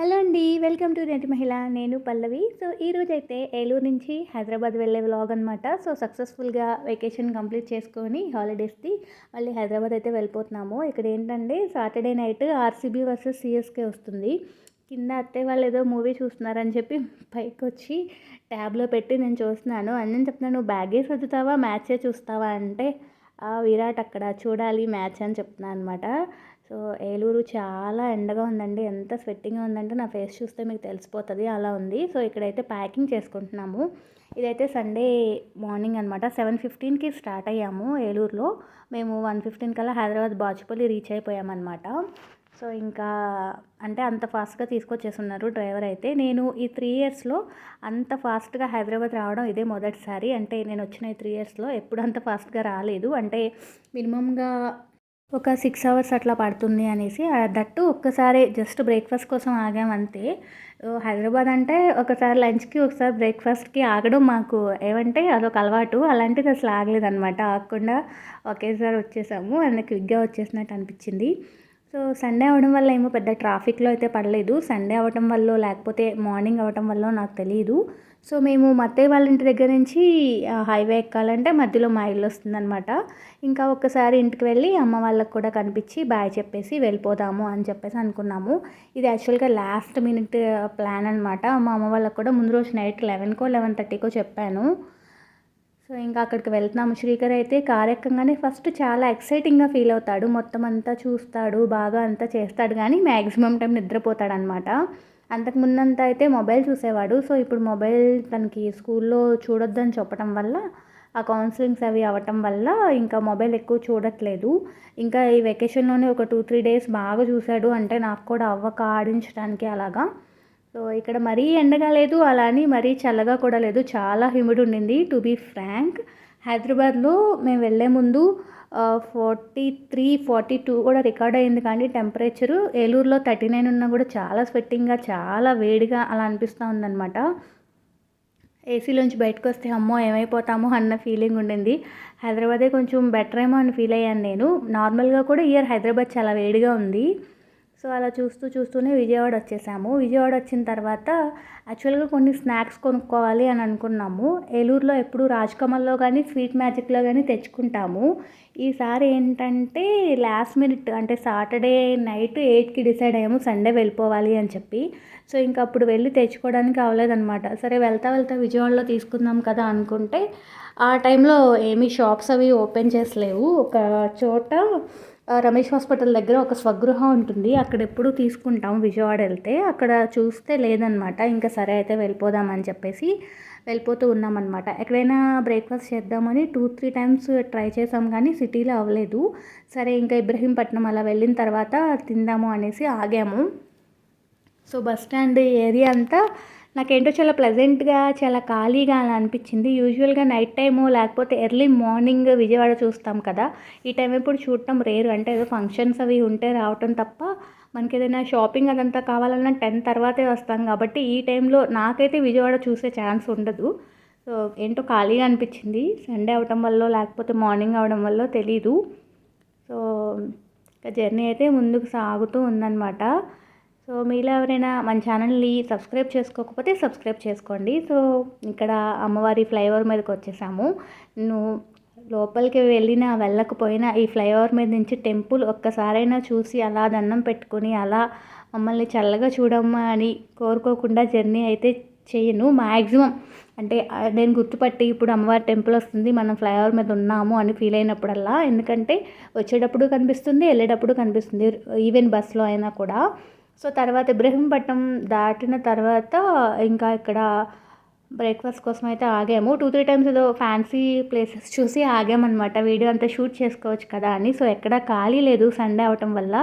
Hello అండి welcome to net మహిళ. నేను పల్లవి. సో ఈరోజు అయితే ఏలూరు నుంచి హైదరాబాద్ వెళ్ళే వ్లాగ్ అనమాట సో సక్సెస్ఫుల్గా వెకేషన్ కంప్లీట్ చేసుకొని హాలిడేస్ది మళ్ళీ హైదరాబాద్ అయితే వెళ్ళిపోతున్నాము. ఇక్కడ ఏంటంటే Saturday night RCB versus CSK వస్తుంది. కింద అత్తే వాళ్ళు ఏదో మూవీ చూస్తున్నారని చెప్పి పైకి వచ్చి ట్యాబ్లో పెట్టి నేను చూస్తున్నాను. అని నేను చెప్తున్నాను నువ్వు బ్యాగే చదువుతావా మ్యాచే చూస్తావా? అంటే విరాట్ అక్కడ చూడాలి మ్యాచ్ అని చెప్తున్నాను అనమాట సో ఏలూరు చాలా ఎండగా ఉందండి. ఎంత స్వెట్టింగ్గా ఉందంటే నా ఫేస్ చూస్తే మీకు తెలిసిపోతుంది అలా ఉంది. సో ఇక్కడైతే ప్యాకింగ్ చేసుకుంటున్నాము. ఇదైతే సండే మార్నింగ్ అనమాట సెవెన్ ఫిఫ్టీన్కి స్టార్ట్ అయ్యాము ఏలూరులో. మేము వన్ ఫిఫ్టీన్ కల్లా హైదరాబాద్ బాచుపల్లి రీచ్ అయిపోయామన్నమాట సో ఇంకా అంటే అంత ఫాస్ట్గా తీసుకొచ్చేస్తున్నారు డ్రైవర్ అయితే. నేను ఈ త్రీ ఇయర్స్లో అంత ఫాస్ట్గా హైదరాబాద్ రావడం ఇదే మొదటిసారి. అంటే నేను వచ్చిన ఈ త్రీ ఇయర్స్లో ఎప్పుడు అంత ఫాస్ట్గా రాలేదు. అంటే మినిమంగా ఒక సిక్స్ అవర్స్ అట్లా పడుతుంది అనేసి దట్టు ఒక్కసారి జస్ట్ బ్రేక్ఫాస్ట్ కోసం ఆగామంతే హైదరాబాద్ అంటే ఒకసారి లంచ్కి ఒకసారి బ్రేక్ఫాస్ట్కి ఆగడం మాకు ఏమంటే అదొక అలవాటు. అలాంటిది అసలు ఆగలేదన్నమాట. ఆగకుండా ఒకేసారి వచ్చేసాము. అందుకు క్విక్గా వచ్చేసినట్టు అనిపించింది. సో సండే అవడం వల్ల ఏమో పెద్ద ట్రాఫిక్లో అయితే పడలేదు. సండే అవటం వల్ల లేకపోతే మార్నింగ్ అవ్వటం వల్ల నాకు తెలియదు సో మేము మత్తయ్య వాళ్ళ ఇంటి దగ్గర నుంచి హైవే ఎక్కాలంటే మధ్యలో మా ఇల్లు వస్తుందన్నమాట. ఇంకా ఒక్కసారి ఇంటికి వెళ్ళి అమ్మ వాళ్ళకు కూడా కనిపించి బాయ్ చెప్పేసి వెళ్ళిపోదాము అని చెప్పేసి అనుకున్నాము. ఇది యాక్చువల్గా లాస్ట్ మినిట్ ప్లాన్ అనమాట మా అమ్మ వాళ్ళకు కూడా ముందు రోజు నైట్ లెవెన్కో లెవెన్ థర్టీకో చెప్పాను. సో ఇంకా అక్కడికి వెళ్తున్నాము. శ్రీకర్ అయితే కార్ ఎక్కగానే ఫస్ట్ చాలా ఎక్సైటింగ్గా ఫీల్ అవుతాడు. మొత్తం అంతా చూస్తాడు బాగా అంతా చేస్తాడు. కానీ మ్యాక్సిమం టైం నిద్రపోతాడు అనమాట అంతకు ముందంతా అయితే మొబైల్ చూసేవాడు. సో ఇప్పుడు మొబైల్ తనకి స్కూల్లో చూడొద్దని చెప్పడం వల్ల ఆ కౌన్సిలింగ్స్ అవి అవ్వటం వల్ల ఇంకా మొబైల్ ఎక్కువ చూడట్లేదు. ఇంకా ఈ వెకేషన్లోనే ఒక టూ త్రీ డేస్ బాగా చూశాడు అంటే నాకు కూడా అవ్వక ఆడించడానికి అలాగా. సో ఇక్కడ మరీ ఎండగా లేదు అలా అని మరీ చల్లగా కూడా లేదు. చాలా హ్యూమిడ్ ఉండింది. టు బీ ఫ్రాంక్ హైదరాబాద్లో మేము వెళ్ళే ముందు ఫార్టీ త్రీ ఫార్టీ టూ కూడా రికార్డ్ అయింది కానీ టెంపరేచరు ఏలూరులో థర్టీ నైన్ ఉన్నా కూడా చాలా స్వెట్టింగ్గా చాలా వేడిగా అలా అనిపిస్తూ ఉందన్నమాట. ఏసీలోంచి బయటకు వస్తే అమ్మో ఏమైపోతామో అన్న ఫీలింగ్ ఉండింది. హైదరాబాదే కొంచెం బెటర్ ఏమో అని ఫీల్ అయ్యాను నేను. నార్మల్గా కూడా ఇయర్ హైదరాబాద్ చాలా వేడిగా ఉంది. సో అలా చూస్తూ చూస్తూనే విజయవాడ వచ్చేసాము. విజయవాడ వచ్చిన తర్వాత యాక్చువల్గా కొన్ని స్నాక్స్ కొనుక్కోవాలి అని అనుకున్నాము. ఏలూరులో ఎప్పుడు రాజ్కమల్లో కానీ స్వీట్ మ్యాజిక్లో కానీ తెచ్చుకుంటాము. ఈసారి ఏంటంటే లాస్ట్ మినిట్ అంటే సాటర్డే నైట్ ఎయిట్కి డిసైడ్ అయ్యాము సండే వెళ్ళిపోవాలి అని చెప్పి. సో ఇంకా అప్పుడు వెళ్ళి తెచ్చుకోవడానికి అవ్వలేదన్నమాట సరే వెళ్తా వెళ్తా విజయవాడలో తీసుకుందాం కదా అనుకుంటే ఆ టైంలో ఏమీ షాప్స్ అవి ఓపెన్ చేసలేవు. ఒక చోట రమేష్ హాస్పిటల్ దగ్గర ఒక స్వగృహం ఉంటుంది. అక్కడ ఎప్పుడు తీసుకుంటాం విజయవాడ వెళ్తే. అక్కడ చూస్తే లేదనమాట. ఇంకా సరే అయితే వెళ్ళిపోదామని చెప్పేసి వెళ్ళిపోతూ ఉన్నామన్నమాట ఎక్కడైనా బ్రేక్ఫాస్ట్ చేద్దామని టూ త్రీ టైమ్స్ ట్రై చేసాం కానీ సిటీలో అవ్వలేదు. సరే ఇంకా ఇబ్రహీంపట్నం అలా వెళ్ళిన తర్వాత తిందాము అనేసి ఆగాము. సో బస్ స్టాండ్ ఏరియా అంతా నాకేంటో చాలా ప్లెజెంట్గా చాలా ఖాళీగా అలా అనిపించింది. యూజువల్గా నైట్ టైము లేకపోతే ఎర్లీ మార్నింగ్ విజయవాడ చూస్తాం కదా. ఈ టైం ఇప్పుడు చూడటం రేరు అంటే ఏదో ఫంక్షన్స్ అవి ఉంటే రావటం తప్ప మనకి ఏదైనా షాపింగ్ అదంతా కావాలన్నా టెన్ తర్వాతే వస్తాం కాబట్టి ఈ టైంలో నాకైతే విజయవాడ చూసే ఛాన్స్ ఉండదు. సో ఏంటో ఖాళీగా అనిపించింది. సండే అవటం వల్ల లేకపోతే మార్నింగ్ అవడం వల్ల తెలీదు. సో ఇంకా జర్నీ అయితే ముందుకు సాగుతూ ఉందన్నమాట. సో మీలో ఎవరైనా మన ఛానల్ని సబ్స్క్రైబ్ చేసుకోకపోతే సబ్స్క్రైబ్ చేసుకోండి. సో ఇక్కడ అమ్మవారి ఫ్లైఓవర్ మీదకి వచ్చేసాము. నువ్వు లోపలికి వెళ్ళినా వెళ్ళకపోయినా ఈ ఫ్లైఓవర్ మీద నుంచి టెంపుల్ ఒక్కసారైనా చూసి అలా దండం పెట్టుకొని అలా మమ్మల్ని చల్లగా చూడమ్మా అని కోరుకోకుండా జర్నీ అయితే చేయను. మ్యాక్సిమం అంటే నేను గుర్తుపట్టి ఇప్పుడు అమ్మవారి టెంపుల్ వస్తుంది మనం ఫ్లైఓవర్ మీద ఉన్నాము అని ఫీల్ అయినప్పుడల్లా. ఎందుకంటే వచ్చేటప్పుడు కనిపిస్తుంది వెళ్ళేటప్పుడు కనిపిస్తుంది. ఈవెన్ బస్లో అయినా కూడా. సో తర్వాత ఇబ్రహీంపట్నం దాటిన తర్వాత ఇంకా ఇక్కడ బ్రేక్ఫాస్ట్ కోసం అయితే ఆగాము. టూ త్రీ టైమ్స్ ఏదో ఫ్యాన్సీ ప్లేసెస్ చూసి ఆగామన్నమాట. వీడియో అంతా షూట్ చేసుకోవచ్చు కదా అని. సో ఎక్కడ ఖాళీ లేదు సండే అవటం వల్ల.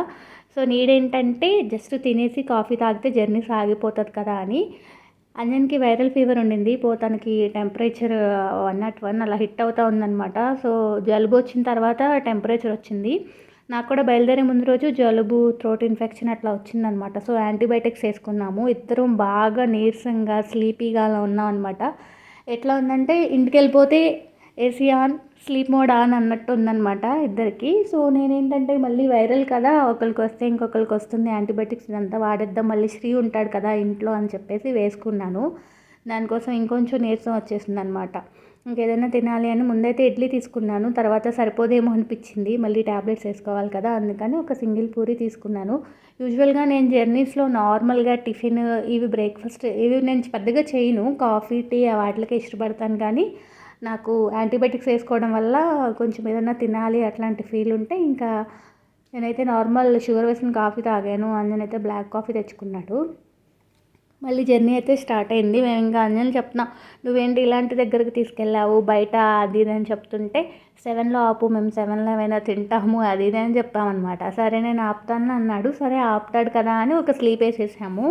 సో నీడేంటంటే జస్ట్ తినేసి కాఫీ తాగితే జర్నీ సాగిపోతుంది కదా అని. అంజన్కి వైరల్ ఫీవర్ ఉండింది. పోతానికి టెంపరేచర్ వన్ నాట్ వన్ అలా హిట్ అవుతూ ఉందన్నమాట. సో జలుబు వచ్చిన తర్వాత టెంపరేచర్ వచ్చింది. నాకు కూడా బయలుదేరే ముందు రోజు జలుబు థ్రోట్ ఇన్ఫెక్షన్ అట్లా వచ్చిందనమాట. సో యాంటీబయాటిక్స్ వేసుకున్నాము. ఇద్దరం బాగా నీరసంగా స్లీపీగా అలా ఉన్నాం అనమాట. ఎట్లా ఉందంటే ఇంటికి వెళ్ళిపోతే AC on sleep mode on అన్నట్టు ఉందన్నమాట ఇద్దరికి. సో నేనేంటంటే మళ్ళీ వైరల్ కదా ఒకరికి వస్తే ఇంకొకరికి వస్తుంది యాంటీబయాటిక్స్ ఇదంతా వాడేద్దాం మళ్ళీ శ్రీ ఉంటాడు కదా ఇంట్లో అని చెప్పేసి వేసుకున్నాను. దానికోసం ఇంకొంచెం నీరసం వచ్చేసింది అనమాట ఇంకేదైనా తినాలి అని ముందైతే ఇడ్లీ తీసుకున్నాను తర్వాత సరిపోదేమో అనిపించింది. మళ్ళీ ట్యాబ్లెట్స్ వేసుకోవాలి కదా అందుకని ఒక సింగిల్ పూరి తీసుకున్నాను. యూజువల్గా నేను జర్నీస్లో నార్మల్గా టిఫిన్ ఇవి బ్రేక్ఫాస్ట్ ఇవి నేను పెద్దగా చేయను. కాఫీ టీ వాటికి ఇష్టపడతాను కానీ నాకు యాంటీబయాటిక్స్ వేసుకోవడం వల్ల కొంచెం ఏదైనా తినాలి అట్లాంటి ఫీల్ ఉంటే ఇంకా నేనైతే నార్మల్ షుగర్ వేసిన కాఫీ తాగాను. అందునైతే బ్లాక్ కాఫీ తెచ్చుకున్నాడు. మళ్ళీ జర్నీ అయితే స్టార్ట్ అయింది. మేము ఇంకా అంజన్ చెప్తున్నాం నువ్వేంటి ఇలాంటి దగ్గరికి తీసుకెళ్ళావు? బయట అది ఇది అని చెప్తుంటే సెవెన్లో ఆపు మేము సెవెన్లో ఏమైనా తింటాము అది ఇది అని చెప్పామన్నమాట. సరే నేను ఆపుతాను అన్నాడు. సరే ఆపుతాడు కదా అని ఒక స్లీప్ వేసేసాము.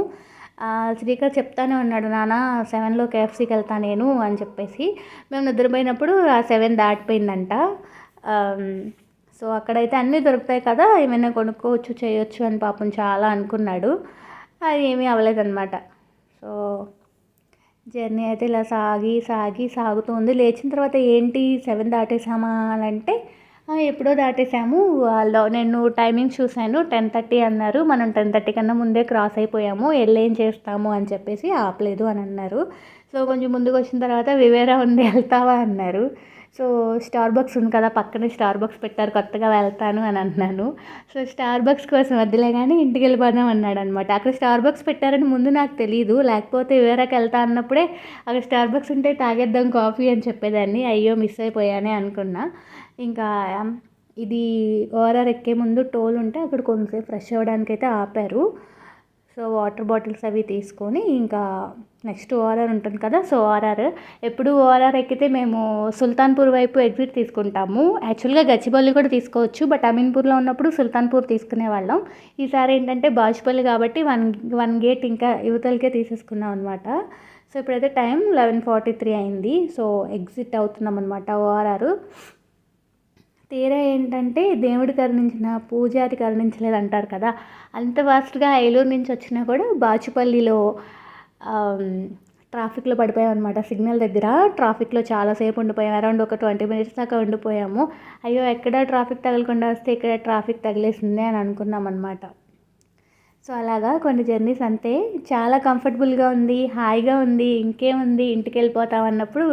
శ్రీకర్ చెప్తానే ఉన్నాడు నాన్న సెవెన్లో కేఎఫ్సీకి వెళ్తా నేను అని చెప్పేసి. మేము నిద్రపోయినప్పుడు ఆ సెవెన్ దాటిపోయిందంట. సో అక్కడైతే అన్నీ దొరుకుతాయి కదా ఏమైనా కొనుక్కోవచ్చు చేయొచ్చు అని పాపం చాలా అనుకున్నాడు. అది ఏమీ అవ్వలేదన్నమాట. సో జర్నీ అయితే ఇలా సాగి సాగి సాగుతుంది. లేచిన తర్వాత ఏంటి? సెవెన్ దాటేసామా అని అంటే ఎప్పుడో దాటేసాము. వాళ్ళు నేను టైమింగ్ చూశాను. టెన్ థర్టీ అన్నారు. మనం టెన్ థర్టీ కన్నా ముందే క్రాస్ అయిపోయాము. వెళ్ళేం చేస్తాము అని చెప్పేసి ఆపలేదు అని అన్నారు. సో కొంచెం ముందుకు వచ్చిన తర్వాత వివేరా ఉంది వెళ్తావా? అన్నారు. సో స్టార్ బక్స్ ఉంది కదా పక్కనే స్టార్ బక్స్ పెట్టారు కొత్తగా వెళ్తాను అని అంటున్నాను సో స్టార్ బక్స్ కోసం వద్దులే కానీ ఇంటికి వెళ్ళిపోదాం అన్నాడు అనమాట అక్కడ స్టార్ బక్స్ పెట్టారని ముందు నాకు తెలియదు లేకపోతే వేరేకి వెళ్తా అన్నప్పుడే అక్కడ స్టార్ బక్స్ ఉంటే తాగేద్దాం కాఫీ అని చెప్పేదాన్ని. అయ్యో మిస్ అయిపోయానే అనుకున్నా. ఇంకా ఇది ఓఆర్ఆర్ ఎక్కే ముందు టోల్ ఉంటే అక్కడ కొంతసేపు ఫ్రెష్ అవ్వడానికి అయితే ఆపారు. సో వాటర్ బాటిల్స్ అవి తీసుకొని ఇంకా నెక్స్ట్ ఓఆర్ఆర్ ఉంటుంది కదా సో ఓఆర్ఆర్. ఎప్పుడు ఓఆర్ఆర్ ఎక్కితే మేము సుల్తాన్పూర్ వైపు ఎగ్జిట్ తీసుకుంటాము. యాక్చువల్గా గచ్చిబౌలి కూడా తీసుకోవచ్చు బట్ అమీన్పూర్లో ఉన్నప్పుడు సుల్తాన్పూర్ తీసుకునే వాళ్ళం. ఈసారి ఏంటంటే బాజ్పల్లి కాబట్టి వన్ వన్ గేట్ ఇంకా యువతలకే తీసేసుకున్నాం అనమాట సో ఇప్పుడైతే టైం లెవెన్ ఫార్టీ త్రీ అయింది. సో ఎగ్జిట్ అవుతున్నాం అనమాట ఓఆర్ఆర్. తీరా ఏంటంటే దేవుడి కరుణించిన పూజారి కరుణించలేదు అంటారు కదా. అంత ఫాస్ట్గా ఏలూరు నుంచి వచ్చినా కూడా బాచుపల్లిలో ట్రాఫిక్లో పడిపోయాం అనమాట సిగ్నల్ దగ్గర ట్రాఫిక్లో చాలాసేపు ఉండిపోయాం. అరౌండ్ ఒక ట్వంటీ మినిట్స్ దాకా ఉండిపోయాము. అయ్యో ఎక్కడ ట్రాఫిక్ తగలకుండా వస్తే ఇక్కడ ట్రాఫిక్ తగిలేసిందే అని అనుకున్నాం అనమాట సో అలాగా కొన్ని జర్నీస్ అంతే. చాలా కంఫర్టబుల్గా ఉంది హాయిగా ఉంది ఇంకేముంది ఇంటికి వెళ్ళిపోతాం అన్నప్పుడు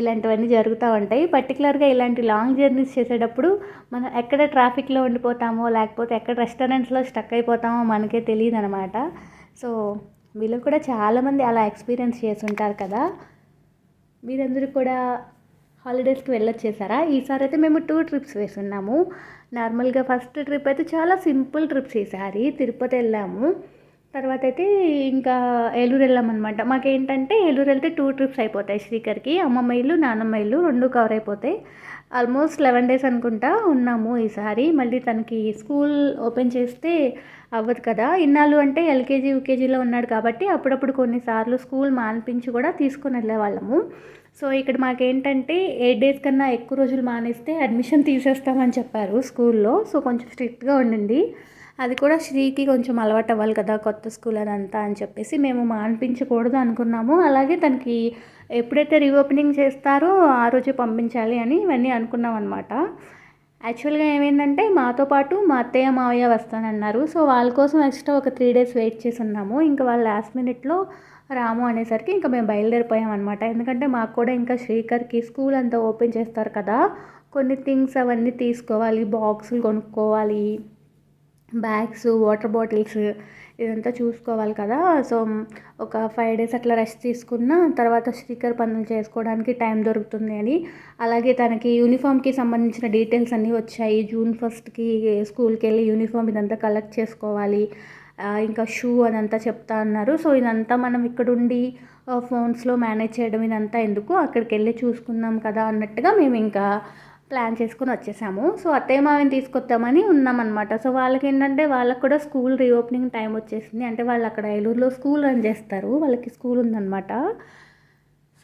ఇలాంటివన్నీ జరుగుతూ ఉంటాయి. పర్టికులర్గా ఇలాంటి లాంగ్ జర్నీస్ చేసేటప్పుడు మనం ఎక్కడ ట్రాఫిక్లో ఉండిపోతామో లేకపోతే ఎక్కడ రెస్టారెంట్స్లో స్టక్ అయిపోతామో మనకే తెలియదు అనమాట సో వీళ్ళు కూడా చాలామంది అలా ఎక్స్పీరియన్స్ చేసి ఉంటారు కదా. మీరందరూ కూడా హాలిడేస్కి వెళ్ళొచ్చేసారా? ఈసారి అయితే మేము టూ ట్రిప్స్ వేసున్నాము. నార్మల్గా ఫస్ట్ ట్రిప్ అయితే చాలా సింపుల్ ట్రిప్స్ ఈసారి. తిరుపతి వెళ్ళాము. తర్వాత అయితే ఇంకా ఏలూరు వెళ్ళామన్నమాట. మాకేంటంటే ఏలూరు వెళ్తే టూ ట్రిప్స్ అయిపోతాయి శ్రీకర్కి. అమ్మమ్మ ఇల్లు నాన్నమ్మ ఇల్లు రెండు కవర్ అయిపోతాయి. ఆల్మోస్ట్ లెవెన్ డేస్ అనుకుంటా ఉన్నాము ఈసారి. మళ్ళీ తనకి స్కూల్ ఓపెన్ చేస్తే అవ్వదు కదా. ఇన్నాళ్ళు అంటే ఎల్కేజీ యూకేజీలో ఉన్నాడు కాబట్టి అప్పుడప్పుడు కొన్నిసార్లు స్కూల్ మానిపించి కూడా తీసుకుని వెళ్ళేవాళ్ళము. సో ఇక్కడ మాకేంటంటే ఎయిట్ డేస్ కన్నా ఎక్కువ రోజులు మానేస్తే అడ్మిషన్ తీసేస్తామని చెప్పారు స్కూల్లో. సో కొంచెం స్ట్రిక్ట్గా ఉండింది అది కూడా శ్రీకి కొంచెం అలవాటు అవ్వాలి కదా కొత్త స్కూల్ అదంతా అని చెప్పేసి మేము మానిపించకూడదు అనుకున్నాము. అలాగే తనకి ఎప్పుడైతే రీఓపెనింగ్ చేస్తారో ఆ రోజే పంపించాలి అని ఇవన్నీ అనుకున్నాం అనమాట యాక్చువల్గా ఏమైందంటే మాతో పాటు మా అత్తయ్య మావయ్య వస్తానన్నారు. సో వాళ్ళ కోసం ఎక్స్ట్రా ఒక త్రీ డేస్ వెయిట్ చేసి ఉన్నాము. ఇంకా వాళ్ళు లాస్ట్ మినిట్లో రాము అనేసరికి ఇంకా మేము బయలుదేరిపోయాం అనమాట ఎందుకంటే మాకు కూడా ఇంకా శ్రీకర్కి స్కూల్ అంతా ఓపెన్ చేస్తారు కదా. కొన్ని థింగ్స్ అవన్నీ తీసుకోవాలి. బాక్సులు కొనుక్కోవాలి. బ్యాగ్స్ వాటర్ బాటిల్స్ ఇదంతా చూసుకోవాలి కదా. సో ఒక ఫైవ్ డేస్ అట్లా రెస్ట్ తీసుకున్న తర్వాత శ్రీకర్ పనులు చేసుకోవడానికి టైం దొరుకుతుంది అని. అలాగే తనకి యూనిఫామ్కి సంబంధించిన డీటెయిల్స్ అన్నీ వచ్చాయి. జూన్ ఫస్ట్కి స్కూల్కి వెళ్ళి యూనిఫామ్ ఇదంతా కలెక్ట్ చేసుకోవాలి. ఇంకా షూ అదంతా చెప్తా అన్నారు. సో ఇదంతా మనం ఇక్కడుండి ఫోన్స్లో మేనేజ్ చేయడం ఇదంతా ఎందుకు? అక్కడికి వెళ్ళి చూసుకుందాం కదా అన్నట్టుగా మేము ఇంకా ప్లాన్ చేసుకుని వచ్చేసాము. సో అత్తయ్య మావిని తీసుకొద్దామని ఉన్నామన్నమాట. సో వాళ్ళకి ఏంటంటే వాళ్ళకి కూడా స్కూల్ రీఓపెనింగ్ టైం వచ్చేసింది. అంటే వాళ్ళు అక్కడ ఏలూరులో స్కూల్ రన్ చేస్తారు. వాళ్ళకి స్కూల్ ఉందన్నమాట.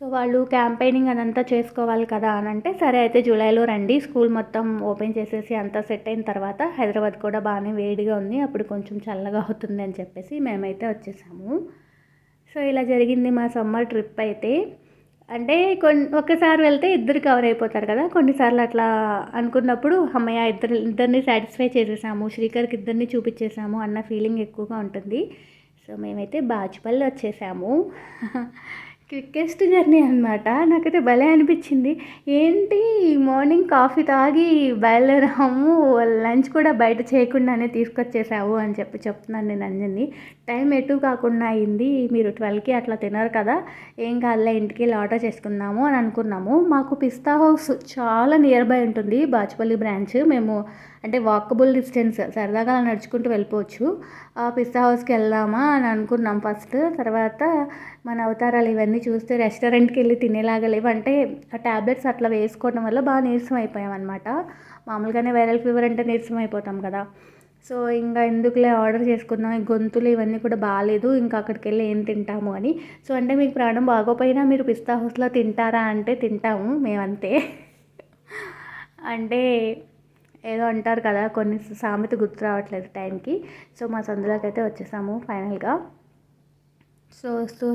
సో వాళ్ళు క్యాంపెయినింగ్ అదంతా చేసుకోవాలి కదా అని అంటే సరే అయితే జూలైలో రండి. స్కూల్ మొత్తం ఓపెన్ చేసేసి అంతా సెట్ అయిన తర్వాత హైదరాబాద్ కూడా బాగానే వేడిగా ఉంది. అప్పుడు కొంచెం చల్లగా అవుతుంది అని చెప్పేసి మేమైతే వచ్చేసాము. సో ఇలా జరిగింది మా సమ్మర్ ట్రిప్ అయితే. అంటే కొన్ని ఒక్కసారి వెళ్తే ఇద్దరు కవర్ అయిపోతారు కదా. కొన్నిసార్లు అట్లా అనుకున్నప్పుడు అమ్మయ్య ఇద్దరు ఇద్దరిని సాటిస్ఫై చేసేసాము. శ్రీకర్కి ఇద్దరిని చూపించేసాము అన్న ఫీలింగ్ ఎక్కువగా ఉంటుంది. సో మేమైతే బాచుపల్లి వచ్చేసాము. క్విక్కెస్ట్ జర్నీ అనమాట నాకైతే భలే అనిపించింది. ఏంటి మార్నింగ్ కాఫీ తాగి బయలుదేరాము లంచ్ కూడా బయట చేయకుండానే తీసుకొచ్చేసావు అని చెప్పి చెప్తున్నాను నేను అంజని. టైం ఎటు కాకుండా అయింది. మీరు ట్వెల్వ్కి అట్లా తినరు కదా ఏం కాదులే ఇంటికి వెళ్ళి ఆర్డర్ చేసుకుందాము అని అనుకున్నాము. మాకు పిస్తా హౌస్ చాలా నియర్ బై ఉంటుంది. బాచుపల్లి బ్రాంచ్. మేము అంటే వాకబుల్ డిస్టెన్స్ సరదాగా అలా నడుచుకుంటూ వెళ్ళిపోవచ్చు. ఆ పిస్తా హౌస్కి వెళ్దామా అని అనుకున్నాం ఫస్ట్. తర్వాత మన అవతారాలు ఇవన్నీ చూస్తే రెస్టారెంట్కి వెళ్ళి తినేలాగా లేవు. అంటే ఆ ట్యాబ్లెట్స్ అట్లా వేసుకోవడం వల్ల బాగా నీరసం అయిపోయాం అనమాట మామూలుగానే వైరల్ ఫీవర్ అంటే నీరసం అయిపోతాం కదా. సో ఇంకా ఎందుకులే ఆర్డర్ చేసుకుందాం ఈ గొంతులు ఇవన్నీ కూడా బాగాలేదు ఇంకా అక్కడికి వెళ్ళి ఏం తింటాము అని. సో అంటే మీకు ప్రాణం బాగోపోయినా మీరు పిస్తా హౌస్లో తింటారా అంటే తింటాము మేమంతే. అంటే ఏదో అంటారు కదా కొన్ని సామెత గుర్తు రావట్లేదు టైంకి. సో మా సందులోకి అయితే వచ్చేసాము ఫైనల్గా. సో వస్తూ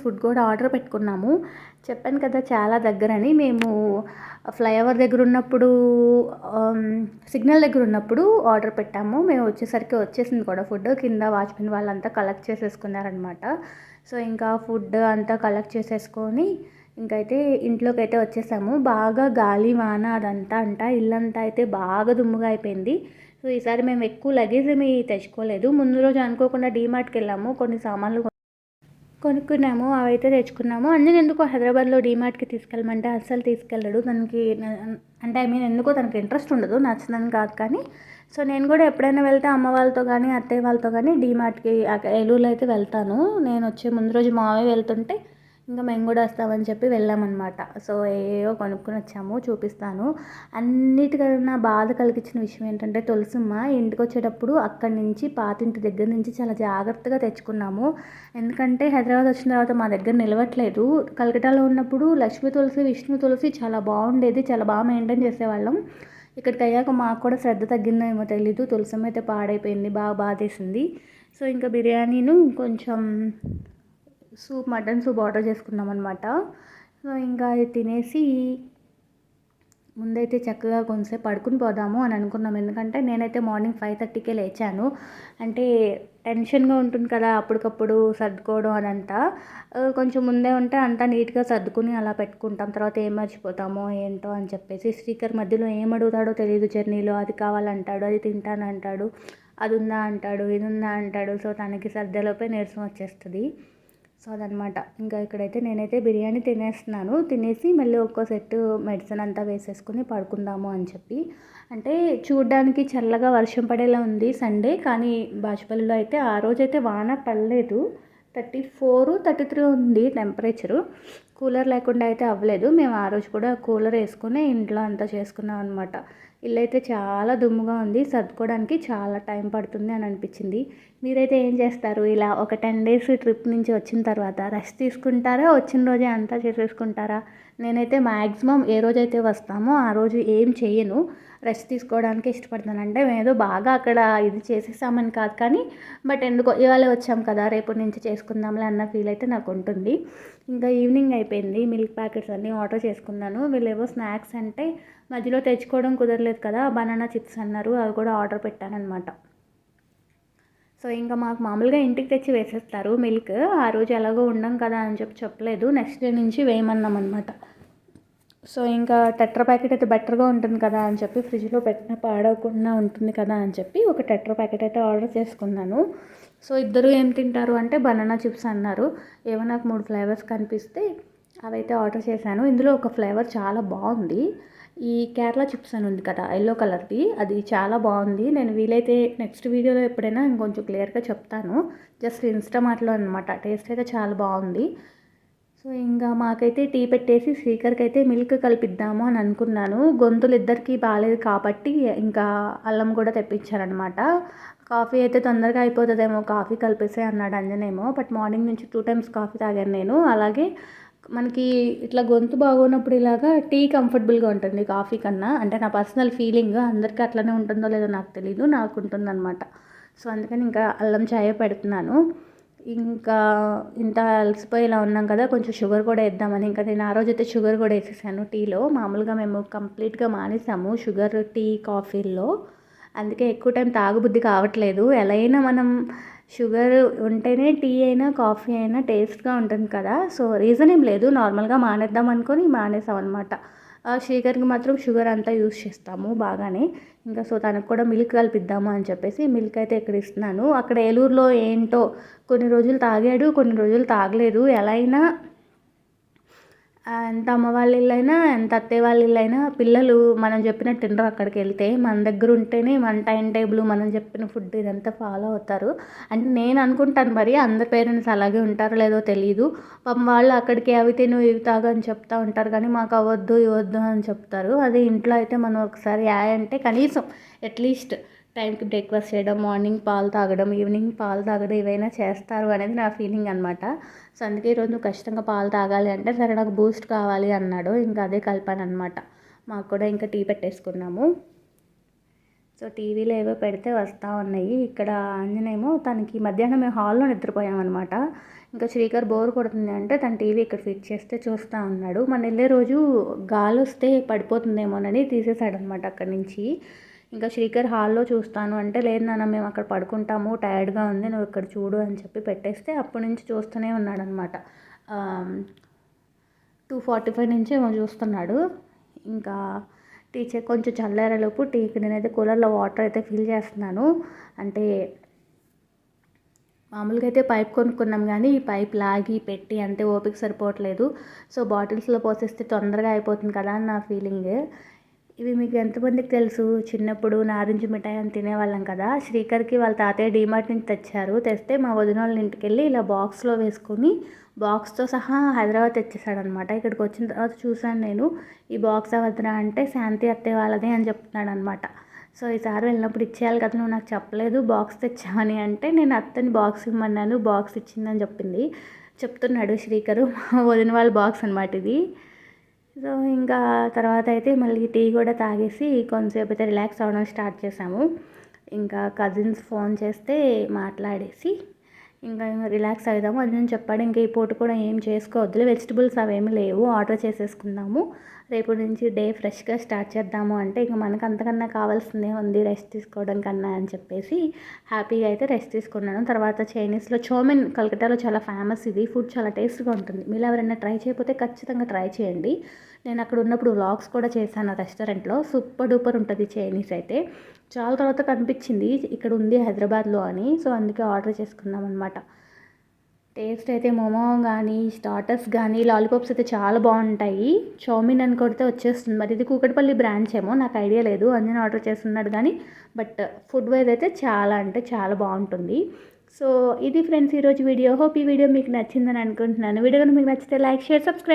ఫుడ్ కూడా ఆర్డర్ పెట్టుకున్నాము. చెప్పాను కదా చాలా దగ్గరని. మేము ఫ్లైఓవర్ దగ్గర ఉన్నప్పుడు సిగ్నల్ దగ్గర ఉన్నప్పుడు ఆర్డర్ పెట్టాము. మేము వచ్చేసరికి వచ్చేసింది కూడా ఫుడ్. కింద వాచ్మెన్ వాళ్ళంతా కలెక్ట్ చేసేసుకున్నారనమాట. సో ఇంకా ఫుడ్ అంతా కలెక్ట్ చేసేసుకొని ఇంకైతే ఇంట్లోకి అయితే వచ్చేసాము. బాగా గాలి వాన అదంతా అంట. ఇల్లంతా అయితే బాగా దుమ్ముగా అయిపోయింది. సో ఈసారి మేము ఎక్కువ లగేజ్ ఏమి తెచ్చుకోలేదు. ముందు రోజు అనుకోకుండా డీమార్ట్కి వెళ్ళాము. కొన్ని సామాన్లు కొనుక్కున్నాము అవైతే తెచ్చుకున్నాము అందులో ఎందుకో హైదరాబాద్లో డీమార్ట్కి తీసుకెళ్ళమంటే అస్సలు తీసుకెళ్ళడు. తనకి అంటే ఐ మీన్ ఎందుకో తనకి ఇంట్రెస్ట్ ఉండదు నచ్చదని కాదు కానీ. సో నేను కూడా ఎప్పుడైనా వెళ్తే అమ్మ వాళ్ళతో కానీ అత్తయ్య వాళ్ళతో కానీ డీమార్ట్కి ఏలూరులో అయితే వెళ్తాను. నేను వచ్చే ముందు రోజు మావే వెళ్తుంటే ఇంకా మేము కూడా వస్తామని చెప్పి వెళ్ళామన్నమాట. సో ఏవో కొనుక్కొని వచ్చాము చూపిస్తాను. అన్నిటికన్నా బాధ కలిగించిన విషయం ఏంటంటే తులసిమ్మ ఇంటికి వచ్చేటప్పుడు అక్కడి నుంచి పాతింటి దగ్గర నుంచి చాలా జాగ్రత్తగా తెచ్చుకున్నాము. ఎందుకంటే హైదరాబాద్ వచ్చిన తర్వాత మా దగ్గర నిలవట్లేదు. కలకటాలో ఉన్నప్పుడు లక్ష్మీ తులసి విష్ణు తులసి చాలా బాగుండేది చాలా బాగా మెయింటైన్ చేసేవాళ్ళం. ఇక్కడికి అయ్యాక మాకు కూడా శ్రద్ధ తగ్గిందో ఏమో తెలీదు. తులసమ్మ అయితే పాడైపోయింది బాగా బాధేసింది. సో ఇంకా బిర్యానీను కొంచెం సూప్ మటన్ సూప్ ఆర్డర్ చేసుకున్నాం అనమాట సో ఇంకా అది తినేసి ముందైతే చక్కగా కొంచెంసేపు పడుకుని పోదాము అని అనుకున్నాం. ఎందుకంటే నేనైతే మార్నింగ్ ఫైవ్ థర్టీకే లేచాను. అంటే టెన్షన్గా ఉంటుంది కదా అప్పటికప్పుడు సర్దుకోవడం అదంతా. కొంచెం ముందే ఉంటే అంతా నీట్గా సర్దుకుని అలా పెట్టుకుంటాం. తర్వాత ఏం మర్చిపోతామో ఏంటో అని చెప్పేసి స్పీకర్ మధ్యలో ఏం అడుగుతాడో తెలియదు జర్నీలో. అది కావాలంటాడు అది తింటానంటాడు అది ఉందా అంటాడు ఇది ఉందా అంటాడు. సో తనకి సర్దలోపే నీరసం వచ్చేస్తుంది. సో అదనమాట ఇంకా ఇక్కడైతే నేనైతే బిర్యానీ తినేస్తున్నాను. తినేసి మళ్ళీ ఒక్కో సెట్ మెడిసిన్ అంతా వేసేసుకుని పడుకుందాము అని చెప్పి. అంటే చూడ్డానికి చల్లగా వర్షం పడేలా ఉంది సండే కానీ బాచుపల్లిలో అయితే ఆ రోజైతే వాన పడలేదు. థర్టీ ఫోర్ థర్టీ త్రీ ఉంది టెంపరేచరు కూలర్ లేకుండా అయితే అవ్వలేదు. మేము ఆ రోజు కూడా కూలర్ వేసుకుని ఇంట్లో అంతా చేసుకున్నాం అనమాట ఇల్లు అయితే చాలా దుమ్ముగా ఉంది. సర్దుకోవడానికి చాలా టైం పడుతుంది అని అనిపించింది. మీరైతే ఏం చేస్తారు? ఇలా ఒక టెన్ డేస్ ట్రిప్ నుంచి వచ్చిన తర్వాత రెస్ట్ తీసుకుంటారా? వచ్చిన రోజే అంతా చేసేసుకుంటారా? నేనైతే మ్యాక్సిమం ఏ రోజైతే వస్తామో ఆ రోజు ఏం చేయను. రెస్ట్ తీసుకోవడానికి ఇష్టపడతాను. అంటే మేము ఏదో బాగా అక్కడ ఇది చేసేసామని కాదు కానీ బట్ ఎందుకో ఇవాళ వచ్చాం కదా రేపటి నుంచి చేసుకుందాంలే అన్న ఫీల్ అయితే నాకు ఉంటుంది. ఇంకా ఈవినింగ్ అయిపోయింది మిల్క్ ప్యాకెట్స్ అన్నీ ఆర్డర్ చేసుకున్నాను. వీళ్ళేవో స్నాక్స్ అంటే మధ్యలో తెచ్చుకోవడం కుదరలేదు కదా బనానా చిప్స్ అన్నారు అవి కూడా ఆర్డర్ పెట్టానమాట సో ఇంకా మాకు మామూలుగా ఇంటికి తెచ్చి వేసేస్తారు మిల్క్. ఆ రోజు ఎలాగో ఉండం కదా అని చెప్పి చెప్పలేదు. నెక్స్ట్ డే నుంచి వేయమన్నాం అనమాట సో ఇంకా టెట్రా ప్యాకెట్ అయితే బెటర్గా ఉంటుంది కదా అని చెప్పి ఫ్రిడ్జ్లో పెట్టిన పాడవకుండా ఉంటుంది కదా అని చెప్పి ఒక టెట్రా ప్యాకెట్ అయితే ఆర్డర్ చేసుకున్నాను. సో ఇద్దరు ఏం తింటారు అంటే బనానా చిప్స్ అన్నారు. ఏమో నాకు మూడు ఫ్లేవర్స్ కనిపిస్తే అవైతే ఆర్డర్ చేశాను. ఇందులో ఒక ఫ్లేవర్ చాలా బాగుంది. ఈ కేరళ చిప్స్ అని ఉంది కదా ఎల్లో కలర్ది అది చాలా బాగుంది. నేను వీలైతే నెక్స్ట్ వీడియోలో ఎప్పుడైనా ఇంకొంచెం క్లియర్గా చెప్తాను. జస్ట్ ఇన్స్టామార్ట్లో అనమాట టేస్ట్ అయితే చాలా బాగుంది. సో ఇంకా మాకైతే టీ పెట్టేసి స్పీకర్కి అయితే మిల్క్ కలిపిద్దాము అని అనుకున్నాను. గొంతులు ఇద్దరికి బాగాలేదు కాబట్టి ఇంకా అల్లం కూడా తెప్పించారనమాట కాఫీ అయితే తొందరగా అయిపోతుందేమో కాఫీ కలిపేసే అన్నాడు అంజనేమో. బట్ మార్నింగ్ నుంచి టూ టైమ్స్ కాఫీ తాగాను నేను. అలాగే మనకి ఇట్లా గొంతు బాగోనప్పుడు ఇలాగా టీ కంఫర్టబుల్గా ఉంటుంది కాఫీ కన్నా. అంటే నా పర్సనల్ ఫీలింగ్ అందరికీ అట్లనే ఉంటుందో లేదో నాకు తెలీదు నాకు ఉంటుందన్నమాట సో అందుకని ఇంకా అల్లం చాయ పెడుతున్నాను. ఇంకా ఇంత అలసిపోయి ఇలా ఉన్నాం కదా కొంచెం షుగర్ కూడా వేద్దామని. ఇంకా నేను ఆ రోజు అయితే షుగర్ కూడా వేసేసాను టీలో. మామూలుగా మేము కంప్లీట్గా మానేసాము షుగర్ టీ కాఫీల్లో. అందుకే ఎక్కువ టైం తాగుబుద్ధి కావట్లేదు. ఎలా అయినా మనం షుగర్ ఉంటేనే టీ అయినా కాఫీ అయినా టేస్ట్గా ఉంటుంది కదా. సో రీజన్ ఏం లేదు. నార్మల్గా మానేద్దాం అనుకొని మానేసాం అనమాట శ్రీకర్కి మాత్రం షుగర్ అంతా యూస్ చేస్తాము బాగానే. ఇంకా సో తనకు కూడా మిల్క్ కలిపిద్దాము అని చెప్పేసి మిల్క్ అయితే ఇక్కడ ఇస్తున్నాను. అక్కడ ఏలూరులో ఏంటో కొన్ని రోజులు తాగాడు కొన్ని రోజులు తాగలేదు. ఎలా అయినా ఎంత అమ్మ వాళ్ళ ఎంత అత్తయ్య వాళ్ళ ఇల్లైనా పిల్లలు మనం చెప్పినట్టు తినరు అక్కడికి వెళ్తే. మన దగ్గర ఉంటేనే మన టైం టేబుల్ మనం చెప్పిన ఫుడ్ ఇదంతా ఫాలో అవుతారు. అంటే నేను అనుకుంటాను మరి అందరి పేరెంట్స్ అలాగే ఉంటారో లేదో తెలియదు పాపం వాళ్ళు అక్కడికి అవి తిను ఇవి తాగు అని చెప్తా ఉంటారు. కానీ మాకు అవ్వద్దు ఇవ్వద్దు అని చెప్తారు. అదే ఇంట్లో అయితే మనం ఒకసారి యా అంటే కనీసం అట్లీస్ట్ టైంకి బ్రేక్ఫాస్ట్ చేయడం మార్నింగ్ పాలు తాగడం ఈవినింగ్ పాలు తాగడం ఇవైనా చేస్తారు అనేది నా ఫీలింగ్ అనమాట సో అందుకే ఈరోజు నువ్వు ఖచ్చితంగా పాలు తాగాలి అంటే సరే నాకు బూస్ట్ కావాలి అన్నాడు. ఇంకా అదే కలిపాను అనమాట మాకు కూడా ఇంకా టీ పెట్టేసుకున్నాము. సో టీవీలో ఏవో పెడితే వస్తూ ఉన్నాయి. ఇక్కడ ఆంజనేయమో తనకి మధ్యాహ్నం మేము హాల్లో నిద్రపోయామన్నమాట. ఇంకా శ్రీకర్ బోర్ కొడుతుంది అంటే తన టీవీ ఇక్కడ ఫిట్ చేస్తే చూస్తూ ఉన్నాడు మన వెళ్ళే రోజు గాలి వస్తే పడిపోతుందేమోనని తీసేశాడనమాట అక్కడి నుంచి. ఇంకా శ్రీకర్ హాల్లో చూస్తాను. అంటే లేదు నాన్న మేము అక్కడ పడుకుంటాము టైర్డ్గా ఉంది నువ్వు ఇక్కడ చూడు అని చెప్పి పెట్టేస్తే అప్పటి నుంచి చూస్తూనే ఉన్నాడనమాట టూ ఫార్టీ ఫైవ్ నుంచి ఏమో చూస్తున్నాడు. ఇంకా టీచర్ కొంచెం చల్లారేలోపు టీకి నేనైతే కూలర్లో వాటర్ అయితే ఫిల్ చేస్తున్నాను. అంటే మామూలుగా అయితే పైప్ కొనుక్కున్నాం కానీ ఈ పైప్ లాగి పెట్టి అంతే ఓపిక సరిపోవట్లేదు. సో బాటిల్స్లో పోసేస్తే తొందరగా అయిపోతుంది కదా అని నా ఫీలింగ్. ఇవి మీకు ఎంతమందికి తెలుసు? చిన్నప్పుడు నారింజ మిఠాయి అని తినేవాళ్ళం కదా. శ్రీకర్కి వాళ్ళ తాతయ్య డీమార్ట్ నుంచి తెచ్చారు. తెస్తే మా వదిన వాళ్ళ ఇంటికి వెళ్ళి ఇలా బాక్స్లో వేసుకొని బాక్స్తో సహా హైదరాబాద్ తెచ్చేసాడనమాట. ఇక్కడికి వచ్చిన తర్వాత చూశాను నేను. ఈ బాక్స్ అవద్దురా అంటే శాంతి అత్తే వాళ్ళదే అని చెప్తున్నాడు అనమాట సో ఈసారి వెళ్ళినప్పుడు ఇచ్చేయాలి కదా నువ్వు నాకు చెప్పలేదు. బాక్స్ తెచ్చావని అంటే నేను అత్తని బాక్స్ ఇమ్మన్నాను. బాక్స్ ఇచ్చిందని చెప్పింది. చెప్తున్నాడు శ్రీకరు. మా వదిన వాళ్ళ బాక్స్ అనమాట ఇది. సో ఇంకా తర్వాత అయితే మళ్ళీ టీ కూడా తాగేసి కొంతసేపు అయితే రిలాక్స్ అవ్వడం స్టార్ట్ చేసాము. ఇంకా కజిన్స్ ఫోన్ చేస్తే మాట్లాడేసి ఇంకా రిలాక్స్ అవుదాము అది నేను చెప్పాడు ఇంకా ఈ పూట కూడా ఏం చేసుకోవద్దులే వెజిటబుల్స్ అవేమి లేవు ఆర్డర్ చేసేసుకుందాము. రేపు నుంచి డే ఫ్రెష్గా స్టార్ట్ చేద్దాము అంటే ఇంకా మనకు అంతకన్నా కావాల్సిందే ఉంది రెస్ట్ తీసుకోవడం కన్నా అని చెప్పేసి హ్యాపీగా అయితే రెస్ట్ తీసుకున్నాను. తర్వాత చైనీస్లో చౌమిన్ కలకటాలో చాలా ఫేమస్ ఇది. ఫుడ్ చాలా టేస్ట్గా ఉంటుంది. మీరు ఎవరైనా ట్రై చేయకపోతే ఖచ్చితంగా ట్రై చేయండి. నేను అక్కడ ఉన్నప్పుడు వ్లాగ్స్ కూడా చేశాను రెస్టారెంట్లో. సూపర్ డూపర్ ఉంటుంది చైనీస్ అయితే. చాలా తర్వాత కనిపించింది. ఇక్కడ ఉంది హైదరాబాద్లో అని. సో అందుకే ఆర్డర్ చేసుకున్నాం అనమాట టేస్ట్ అయితే మోమో కానీ స్టార్టర్స్ కానీ లాలీపాప్స్ అయితే చాలా బాగుంటాయి. చౌమిన్ అని కొడితే వచ్చేస్తుంది. మరి ఇది కూకట్పల్లి బ్రాంచ్ ఏమో నాకు ఐడియా లేదు. అంజన్ ఆర్డర్ చేస్తున్నాడు కానీ బట్ ఫుడ్ వైజ్ అయితే చాలా అంటే చాలా బాగుంటుంది. సో ఇది ఫ్రెండ్స్ ఈరోజు వీడియో. హోప్ ఈ వీడియో మీకు నచ్చిందని అనుకుంటున్నాను. వీడియో మీకు నచ్చితే లైక్ షేర్ సబ్స్క్రైబ్